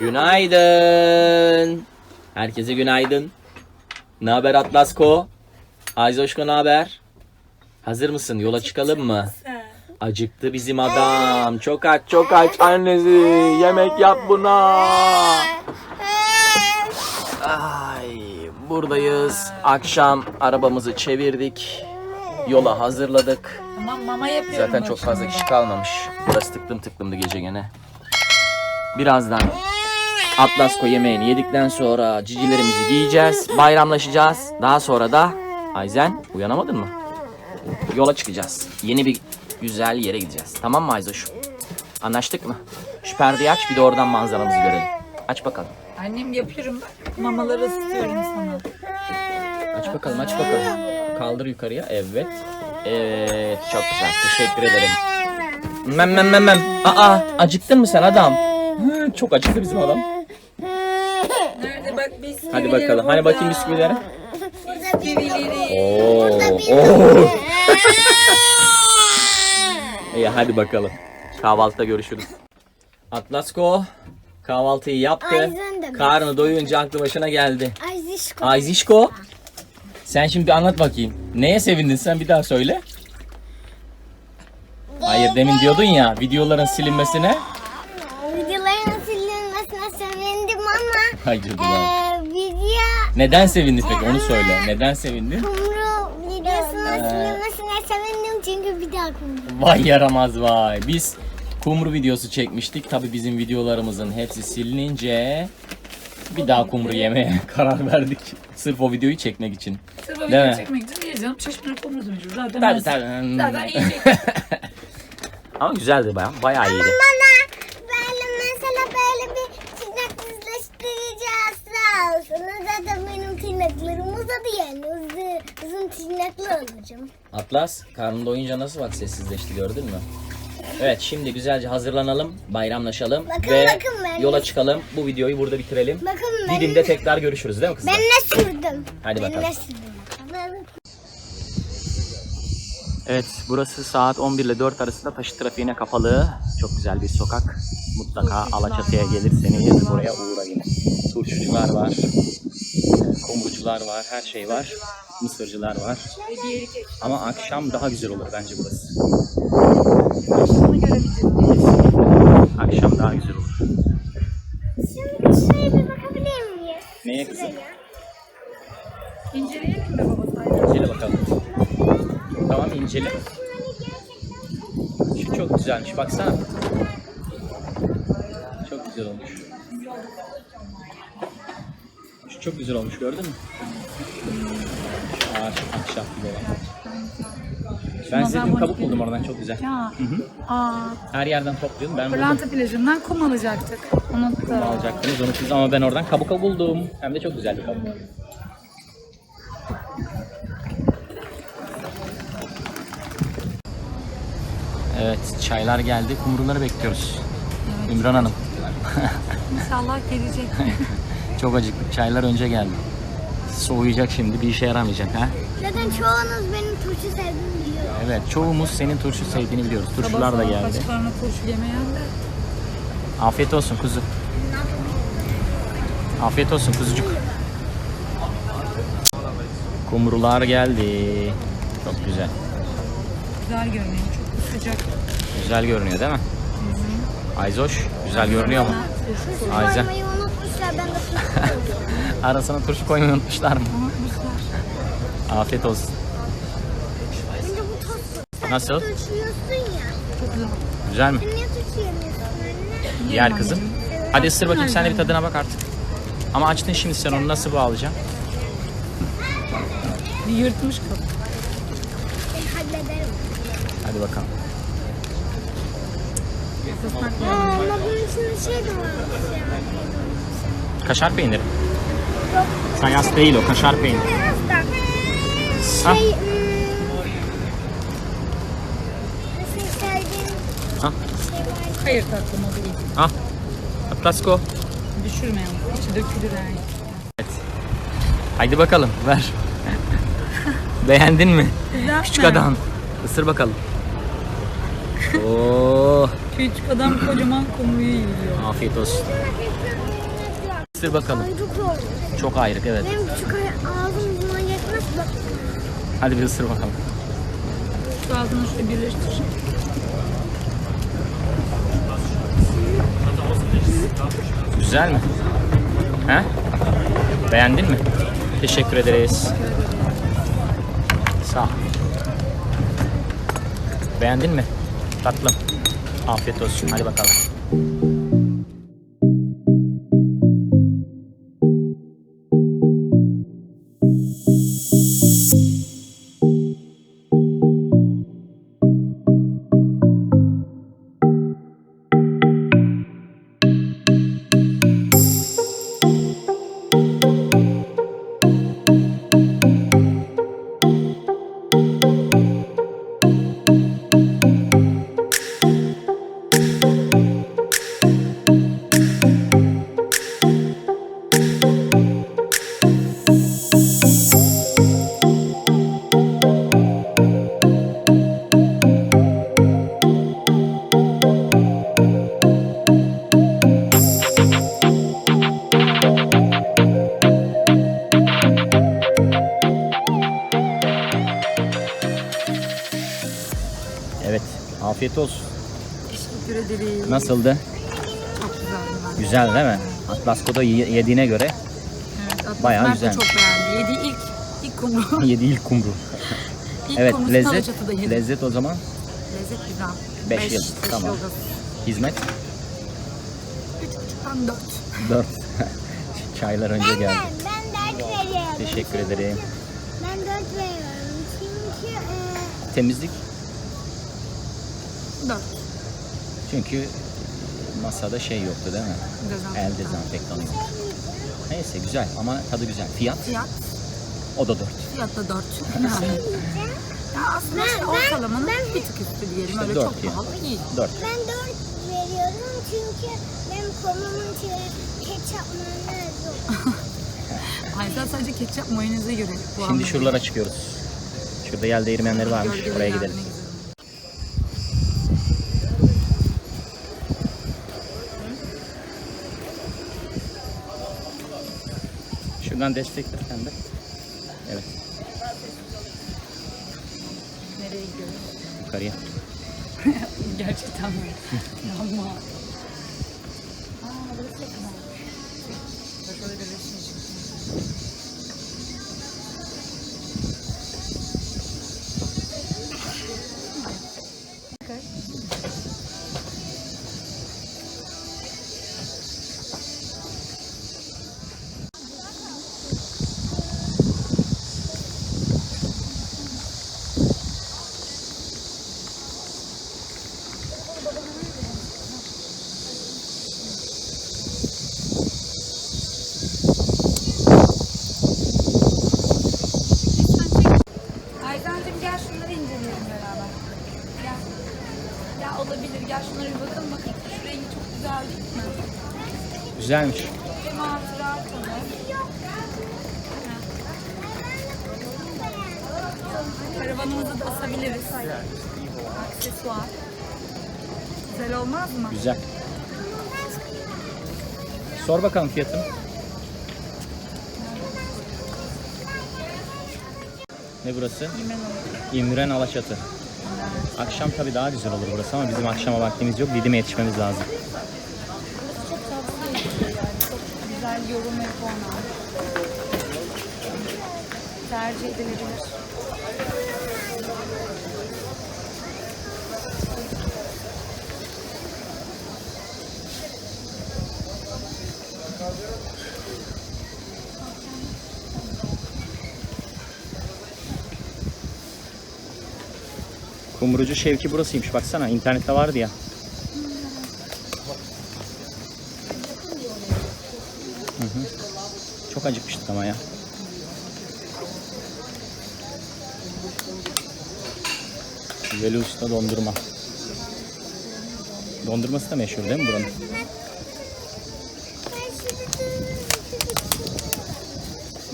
Günaydın. Herkese günaydın. Ne haber Atlasko? Ayzoşko ne haber? Hazır mısın? Yola çıkalım mı? Acıktı bizim adam. Çok aç, çok aç annesi. Yemek yap buna. Ay, buradayız. Akşam arabamızı çevirdik. Yola hazırladık. Tamam mama yapıyorum. Zaten çok fazla kişi kalmamış. Burası tıklım tıklımdı gece gene. Birazdan Atlasko yemeğini yedikten sonra cicilerimizi giyeceğiz, bayramlaşacağız. Daha sonra da Ayzen uyanamadın mı? Yola çıkacağız. Yeni bir güzel yere gideceğiz. Tamam mı Ayzoş'um? Anlaştık mı? Şu perdeyi aç bir de oradan manzaramızı görelim. Aç bakalım. Annem yapıyorum. Mamaları ısıtıyorum sana. Aç bakalım aç bakalım. Kaldır yukarıya. Evet. Evet çok güzel. Teşekkür ederim. Mem mem mem mem. Aa acıktın mı sen adam? Hı, çok acıktı bizim adam. Hadi bakalım. Hani bakayım bisküvilere. Bisküvileri. Oo. Oo. İyi hadi bakalım. Kahvaltıda görüşürüz. Atlasko kahvaltıyı yaptı. Karnı doyunca aklı başına geldi. Ayzişko. Ayzişko. Sen şimdi anlat bakayım. Neye sevindin sen bir daha söyle. Hayır demin diyordun ya videoların silinmesine. Sevindim ama Hayır eee video Neden sevindin peki onu söyle. Neden sevindin? kumru videosunun silinmesine sevindim çünkü bir daha kumru. Vay yaramaz vay. Biz kumru videosu çekmiştik. Tabi bizim videolarımızın hepsi silinince bir daha kumru yemeye karar verdik. Sırf o videoyu çekmek için. Sırf o Değil video mi? çekmek için değil canım. Şaşırmak olmaz mecbur. Zaten Tabii ben- tabii. Zaten yiyecek. Ama güzeldi baya. Bayağı iyiydi. Bana böyle mesela böyle bir tırnak düzleştireceğiz sağ olsun. Zaten benim tırnaklarım uzadı yani tırnaklı olacağım. Atlas karnın doyunca nasıl bak sessizleşti gördün mü? Evet şimdi güzelce hazırlanalım, bayramlaşalım Bakın, ve bakın ben- yola çıkalım. Bu videoyu burada bitirelim. Bakın ben, Didim'de tekrar görüşürüz değil mi kızlar? ben ne sürdüm? Hadi ben bakalım. ne sürdüm? Evet burası saat 11 ile 4 arasında taşı trafiğine kapalı. Çok güzel bir sokak. Mutlaka Alaçatı'ya gelirseniz buraya uğrayın. Turşucular var, kumrucular var, her şey var. Mısırcılar var. Ama akşam daha güzel olur bence burası. Akşam daha güzel olur. Şimdi şuraya bir bakabilir miyiz? Neye kızım? İnceleyelim mi baba? İncele bakalım. Tamam incele. Şu çok güzelmiş baksana. Çok güzel olmuş. Çok güzel olmuş gördün mü? Ağaç ahşap gibi olan. Ben size dün kabuk buldum oradan çok güzel. Ya. Aa. Her yerden topluyordum ben buldum. Pırlanta plajından kum alacaktık. Unuttum. Alacaktınız unuttunuz ama ben oradan kabuk buldum. Hem de çok güzel bir kabuk. Evet çaylar geldi. Kumruları bekliyoruz. Ümran Hanım. İnşallah gelecek. Çok acıktık. Çaylar önce geldi. Soğuyacak şimdi. Bir işe yaramayacak ha. Zaten çoğunuz benim turşu sevdiğimi biliyor. Evet çoğumuz senin turşu sevdiğini biliyoruz. Turşular da geldi. Başkalarına turşu yemeyen de. Afiyet olsun kuzu. Afiyet olsun kuzucuk. Kumrular geldi. Çok güzel. Güzel görünüyor. Çok sıcak. Güzel görünüyor değil mi? Ayzoş güzel görünüyor mu? Unutmuşlar ben de turşu. Arasına turşu koymayı unutmuşlar mı? Unutmuşlar. Afiyet olsun. Şimdi bu tost Nasıl? turşu yiyorsun ya. Çok güzel. Güzel mi? Sen niye turşu yemiyorsun anne? Yer kızım. Hadi ısır bakayım sen de bir tadına bak artık. Ama açtın şimdi sen onu nasıl bağlayacaksın? Bir yırtmış kapı. Ben hallederim. Hadi bakalım. Aa, ama bunun içinde şey de varmış ya. Kaşar peyniri. Sayas değil o kaşar peyniri. Şey... Hayır tatlım o değil. Ha? Atlasko. Düşürme yalnız. İçi dökülür yani. Evet. Haydi bakalım ver. Beğendin mi? Güzel Küçük mi? adam. Isır bakalım. Oo, Küçük adam kocaman kumruyu yiyor. afiyet olsun. Isır bakalım. Çok ayrık evet. Benim küçük ağzım buna yetmez. Bak. Hadi bir ısır bakalım. Şu ağzını şöyle birleştir. Güzel mi? He? Beğendin mi? Teşekkür ederiz. Sağ ol. Beğendin mi? Tatlım. Afiyet olsun. Hadi bakalım. Nasıldı? Çok güzeldi ben. Güzel değil mi? Atlasko'da ye- yediğine göre Evet, Atlas Bayağı Mert güzel. çok beğendi. Yediği ilk, ilk kumru. yedi ilk kumru. ilk Evet lezzet lezzet o zaman Lezzet güzel. Beş Beş, yıldız, beş tamam. yıldız. hizmet Üç buçuktan dört. 4. Çaylar önce Ben, geldi. ben dört veriyorum. Teşekkür ederim. Ben dört veriyorum. Çünkü e, Temizlik Dört. çünkü masada şey yoktu değil mi? Dezenfektan. El dezenfektanı yok. Neyse güzel ama tadı güzel. Fiyat Fiyat, o da 4. fiyat da dört. Yani. ya aslında Ben- işte ortalamanın ben- bir tık üstü diyelim. İşte Öyle dört çok pahalı değil. 4. ben dört veriyorum çünkü benim kolumun içine ketçap mayonez yok. Ay sen sadece ketçap mayoneze göre Şimdi şuralara çıkıyoruz. Şurada yel değirmenleri varmış. Oraya gidelim. Ne güzel. Şuradan destekle sen de. Evet Nereye gidiyoruz? yukarıya. Gerçekten mi? Ama. Aa, burası çok güzel. Bak öyle bir resim Ya şunlara bir bakalım bakayım. Şu rengi çok güzel değil mi? Güzelmiş. Hem hatıra kalır. Karavanımızı da asabiliriz. Aksesuar. Güzel olmaz mı? Güzel. Sor bakalım fiyatını. Ne burası? İmren Alaçatı. Akşam tabii daha güzel olur burası ama bizim akşama vaktimiz yok. Didim'e yetişmemiz lazım. Burası çok ediliyor yani. Çok güzel yorum aldı. Tercih edilebilir. Kumrucu Şevki burasıymış. Baksana internette vardı ya. Hı hı. Çok acıkmıştık ama ya. Veli Usta dondurma. Dondurması da meşhur değil mi buranın?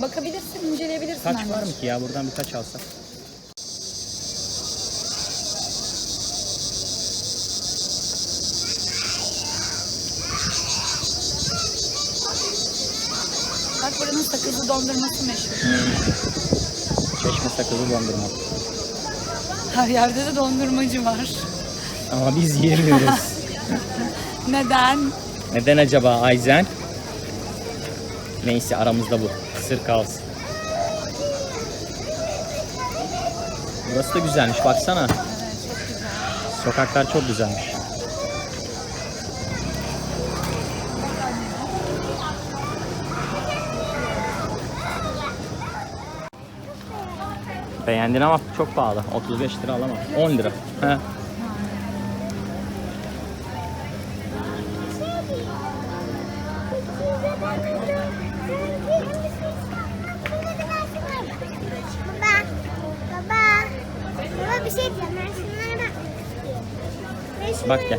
Bakabilirsin, inceleyebilirsin. Kaç var mı ki ya? Buradan birkaç alsak. Buranın sakızlı dondurması meşhur. Çeşme sakızı dondurma. Her yerde de dondurmacı var. Ama biz yemiyoruz. Neden? Neden acaba Ayzen? Neyse aramızda bu. Sır kalsın. Burası da güzelmiş baksana. Evet çok güzel. Sokaklar çok güzelmiş. Beğendin ama çok pahalı. 35 lira alamam. 10 lira. He. Baba, baba, baba bir şey diyeceğim. Ben şunlara bakmak istiyorum. Ben şunlara Bak gel,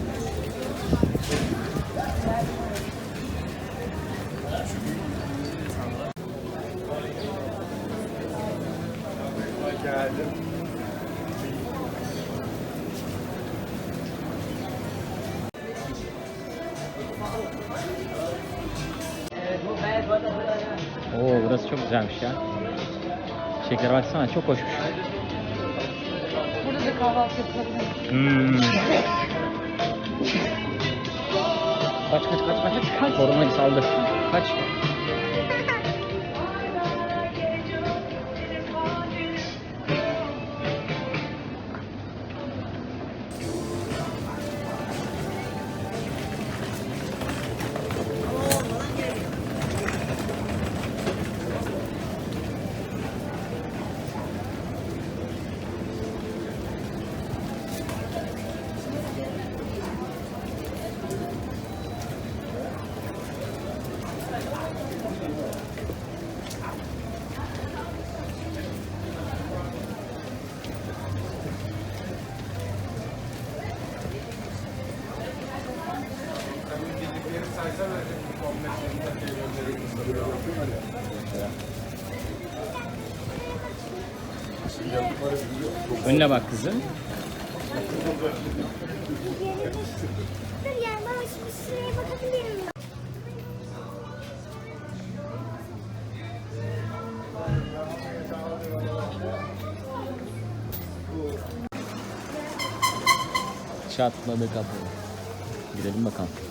güzelmiş ya. Şeker baksana çok hoşmuş. Burada da kahvaltı yapılabilir. Hmm. Kaç kaç kaç kaç kaç. Korona saldı. Kaç. Önüne bak kızım. Dur ya baba şu şuraya bakabilir miyim? Çatladı kapı. Gidelim bakalım.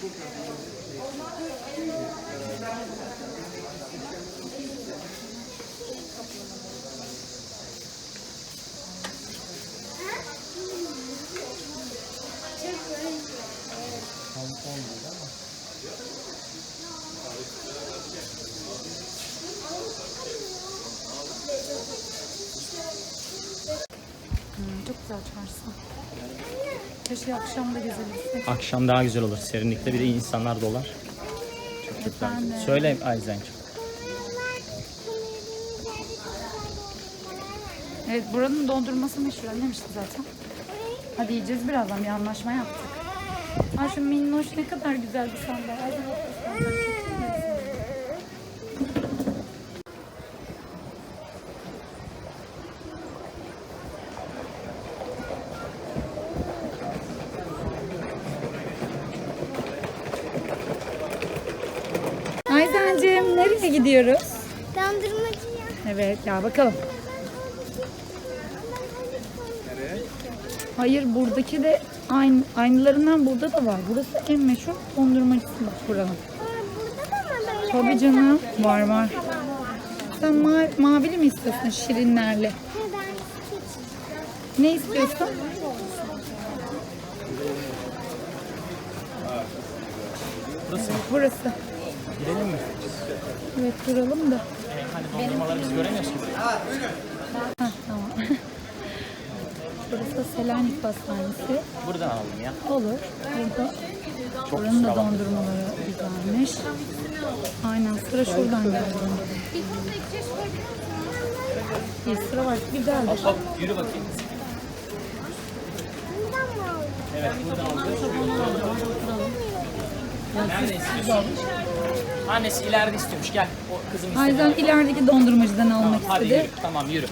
Hmm, Keşke akşam da gezebilsek. Akşam daha güzel olur. Serinlikte bir de insanlar dolar. Çok çok güzel. Efendim? Söyle Ayzen'cim. Evet buranın dondurması meşhur annemişti zaten. Hadi yiyeceğiz birazdan bir anlaşma yaptık. Ha şu minnoş ne kadar güzel bir sandal. Hadi gidiyoruz? Dondurmacıya. Evet ya bakalım. Hayır buradaki de aynı, aynılarından burada da var. Burası en meşhur dondurmacısı bak buranın. Burada da mı böyle? Tabii canım var var. Sen ma- mavili mi istiyorsun şirinlerle? Ne istiyorsun? Burası? Burası. Girelim mi? Evet duralım da. Hani dondurmaları biz göremiyoruz ki. Heh, tamam. Burası Selanik Pastanesi. Buradan alalım ya. Olur. Burada Çok buranın da dondurmaları güzelmiş. Aynen sıra şuradan geldi. Bir sıra var. Güzeldir. Hop hop yürü bakayım. Evet buradan alıyoruz. Annesi ileride istiyormuş. Gel. O kızım istedi. Ayzen ilerideki dondurmacıdan almak Hadi istedi. yürü. Tamam yürü.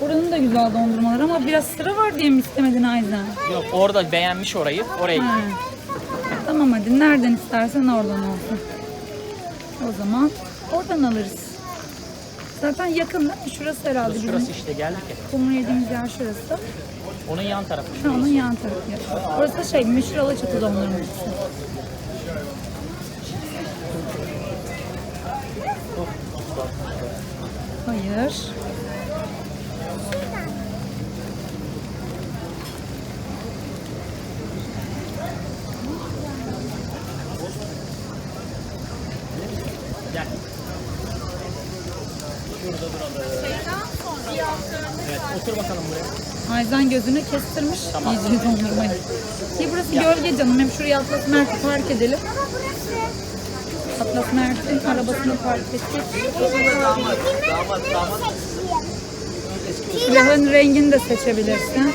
Buranın da güzel dondurmaları ama biraz sıra var diye mi istemedin Ayzen? Yok orada beğenmiş orayı. Oraya Ha. gidiyor. Tamam hadi nereden istersen oradan olsun. O zaman oradan alırız. Zaten yakın değil mi? Şurası herhalde bizim Şurası işte geldik ya. kumru yediğimiz yer şurası. Onun yan tarafı. Ha, onun yan tarafı. Orası da şey meşhur Alaçatı dondurmacısı. Hayır. Gel. Şurada duralım. Evet otur bakalım buraya. Ayzen gözünü kestirmiş. Tamam. Yiyeceğiz dondurmayı. Ki burası gölge canım. Hem şuraya Mert'i park edelim. Baba burası. Atlas Mert'in arabasını park ettik. Silahın rengini de seçebilirsin. Şey,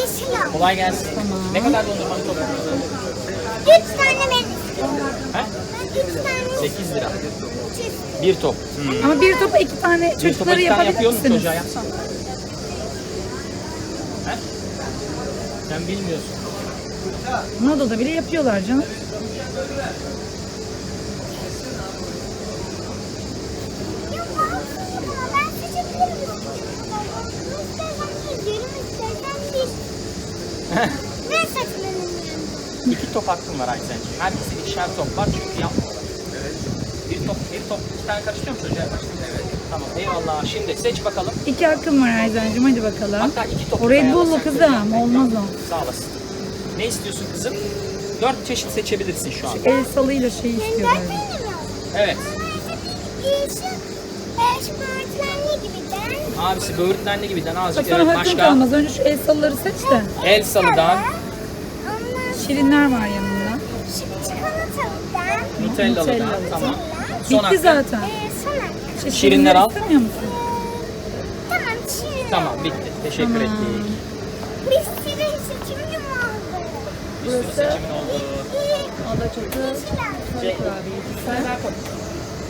yeşil al. Kolay gelsin. Tamam. Ne kadar dondurmanı topladın? Üç tane. He? Üç tane 8 lira. Bir top. Ama bir topa iki tane Bir topa çocukları iki tane yapıyor musun çocuğa yapsan? He? Sen bilmiyorsun. Nada'da bile yapıyorlar canım. Ne yani? İki top hakkın var Aysen'ciğim. Herkese ikişer top var çünkü yapmıyorlar. Evet. Bir top, bir top, iki tane karıştırıyor musun çocuğa? Evet. Tamam eyvallah. Şimdi seç bakalım. İki hakkım var Ayzen'cim hadi bakalım. Hatta iki top. O Red. Bull'lu kızım olmaz o. Sağ olasın. Ne istiyorsun kızım? Dört çeşit seçebilirsin şu an. El salıyla şey dört tane mi? Evet. Yeşil, beş partilenli gibi de. Abisi böğürtlenli gibiden Bak azıcık. sana Evet hakkın başka. kalmaz. Önce şu el salıları seç de. El salıdan, Ondan Şirinler var yanında. şu çikolatalıdan. Nutellalıdan. Nutella. Tamam. Son Bitti hakkın. zaten. Ee, sonra. Şey, Şirinler al. istemiyor musun? Tamam şirin. Tamam bitti. Teşekkür Tamam. ettik. Bir sürü seçimli mi oldu? Bir sürü Burası-. Alaçatı. Koy.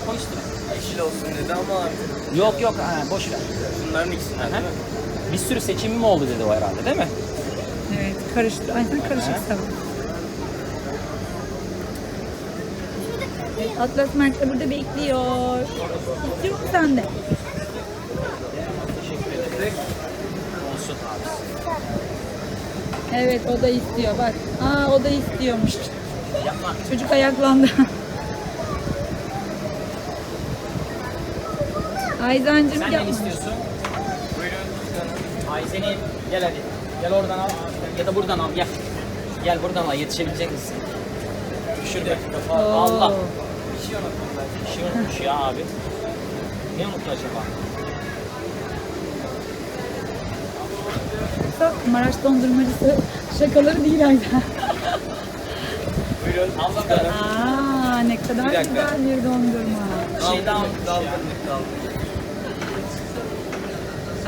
Koy üstüne. Yeşil olsun dedi ama abi. Yok yok ha, boş ver. Bunların ikisinden Aha. değil mi? Bir sürü seçimim oldu dedi o herhalde değil mi? Evet karıştı. Aynen karışık. Evet, Atlas Mert burada bekliyor. İstiyor musun sen de? Olsun abi. Evet o da istiyor bak. Aa o da istiyormuş. Yapma. Çocuk ayaklandı. Ayzancım Sen ne istiyorsun? Ayzen'i gel hadi. Gel oradan al. Ya da buradan al gel. Gel buradan al yetişebilecek misin? Şurada. Allah. Bir şey unuttum ben. Bir şey unutmuş ya abi. Ne unuttu acaba? Yoksa Maraş dondurmacısı şakaları değil Ayzen. Buyurun. Al bakalım. Aa ne kadar Bir dakika. güzel bir dondurma. Şey dalgınlık.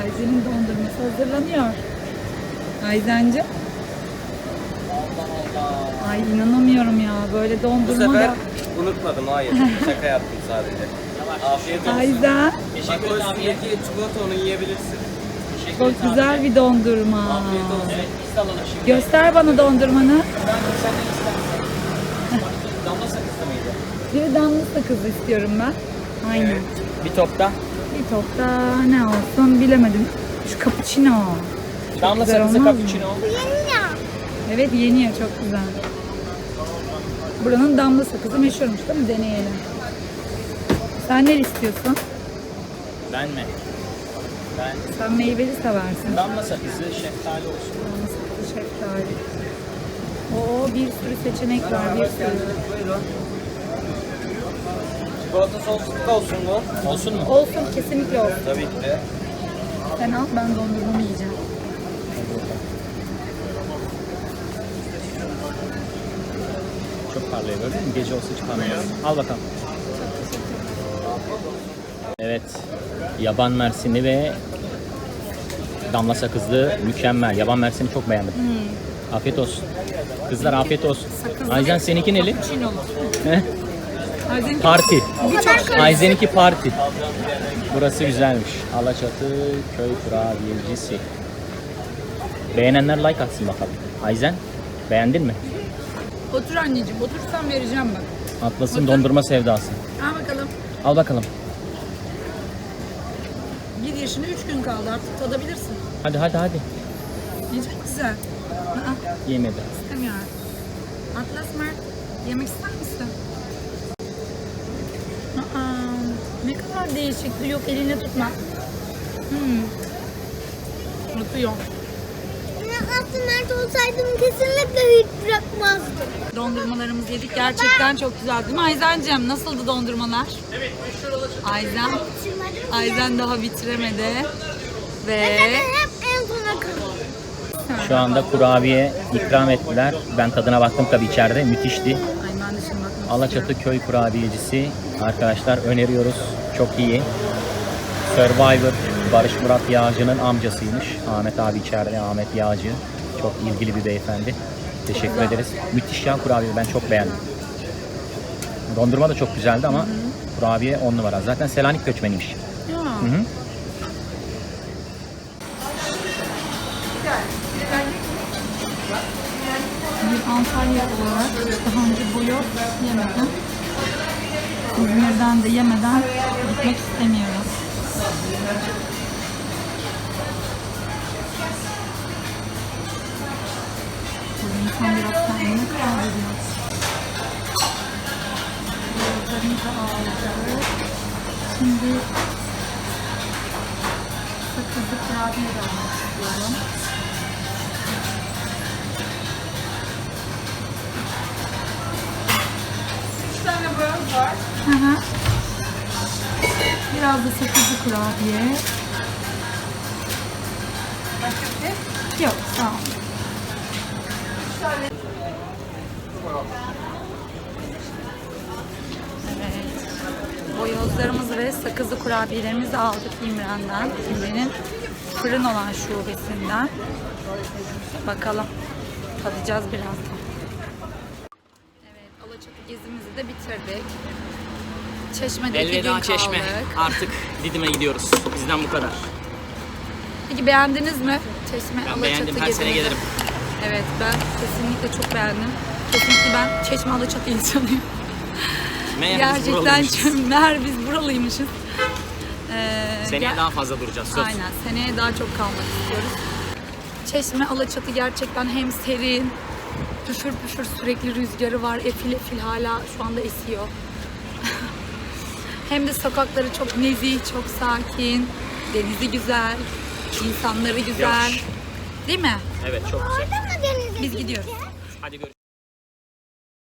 Ayzen'in dondurması hazırlanıyor. Ayzenci. Allah Allah. Ay inanamıyorum ya böyle Bu dondurma sefer da. unutmadım hayır. Şaka yaptım sadece. Afiyet olsun. Ayzen Teşekkür Bak o üstündeki çikolata onu yiyebilirsin. Çok güzel bir dondurma. Afiyet olsun. Evet biz de alalım şimdi. Göster bana dondurmanı. Ben. Damla sakızlı mıydı? Bir damla sakızı istiyorum ben. Aynen. Bir topta Bir topta ne olsun bilemedim. Şu cappuccino. damla güzel sakızı olmaz mı? cappuccino. Evet yeni ya çok güzel. Buranın damla sakızı meşhurmuş değil mi? Deneyelim. Sen ne istiyorsun? Ben mi? Ben Sen meyveli seversin. damla sakızı şeftali olsun. Damla sakızı şeftali. Oo bir sürü seçenek var. Bir sürü. Çikolata soslu olsun mu? Olsun mu? Olsun kesinlikle olsun. Tabii ki de. Sen al ben dondurmamı yiyeceğim. Çok parlıyor gördün mü? Gece olsa çıkamıyor. Al bakalım. Evet. Yaban mersini ve damla sakızlı mükemmel. Yaban mersini çok beğendim. Afiyet olsun. Kızlar afiyet olsun. Ayzen seninki neli? Parti. Ayzen'inki parti. Burası güzelmiş. Alaçatı köy kurabiyecisi. Beğenenler like atsın bakalım. Ayzen beğendin mi? Otur anneciğim. Otursan vereceğim bak. Atlas'ın dondurma sevdası. Al bakalım. Al bakalım. Yaşına 3 gün kaldı artık tadabilirsin. Hadi hadi hadi. Ne çok güzel. Aa, Yemedi. istemiyorum. Atlas Mert yemek ister misin? Aa, ne kadar değişik. Yok eline tutma. Hmm. Unutuyor. Yaptım Mert olsaydım kesinlikle hiç bırakmazdım. Dondurmalarımızı yedik. Gerçekten çok güzel değil mi Ayzen'cim? Nasıldı dondurmalar? Evet, Ayzen. Ayzen daha bitiremedi. Ve Hep en sona kalıyor. Şu anda kurabiye ikram ettiler. Ben tadına baktım tabii içeride. Müthişti. Ay ben de şimdi bakmak Alaçatı köy kurabiyecisi arkadaşlar öneriyoruz. Çok iyi. Survivor Barış Murat Yağcı'nın amcasıymış. Ahmet abi içeride Ahmet Yağcı. Çok ilgili bir beyefendi. Teşekkür ederiz. Müthiş ya kurabiye ben çok beğendim. Dondurma da çok güzeldi ama kurabiye 10 numara. Zaten Selanik göçmeniymiş. Ya. Hı hı. Bir Antalya olarak daha önce bu yemedim. İzmir'den de yemeden gitmek istemiyorum. Biraz kendini kaybediyor. Gözlerimizi aldık. Şimdi sakızlı kurabiye de almak istiyorum. Hı hı. Biraz da sakızlı kurabiye. Yok sağ ol. Sakızlı kurabiyelerimizi aldık İmren'den. İmren'in fırın olan şubesinden. Bakalım. Tadacağız birazdan. Evet, Alaçatı gezimizi de bitirdik. Çeşme'de iki gün kaldık. Artık Didim'e gidiyoruz. Bizden bu kadar. Peki beğendiniz mi? Çeşme, Ben Alaçatı beğendim. Her sene gezimizi? gelirim. Evet, ben kesinlikle çok beğendim. Kesinlikle ben Çeşme Alaçatı insanıyım. Meğer biz Gerçekten buralıymışız. meğer biz buralıymışız. Seneye ger- daha fazla duracağız. Söz. Aynen, seneye daha çok kalmak istiyoruz. Çeşme Alaçatı gerçekten hem serin, püfür püfür sürekli rüzgarı var. Efil efil hala şu anda esiyor. hem de sokakları çok nezih, çok sakin. Denizi güzel, insanları güzel. Yavaş. Değil mi? Evet çok güzel. Orada mı denize Biz gidiyoruz.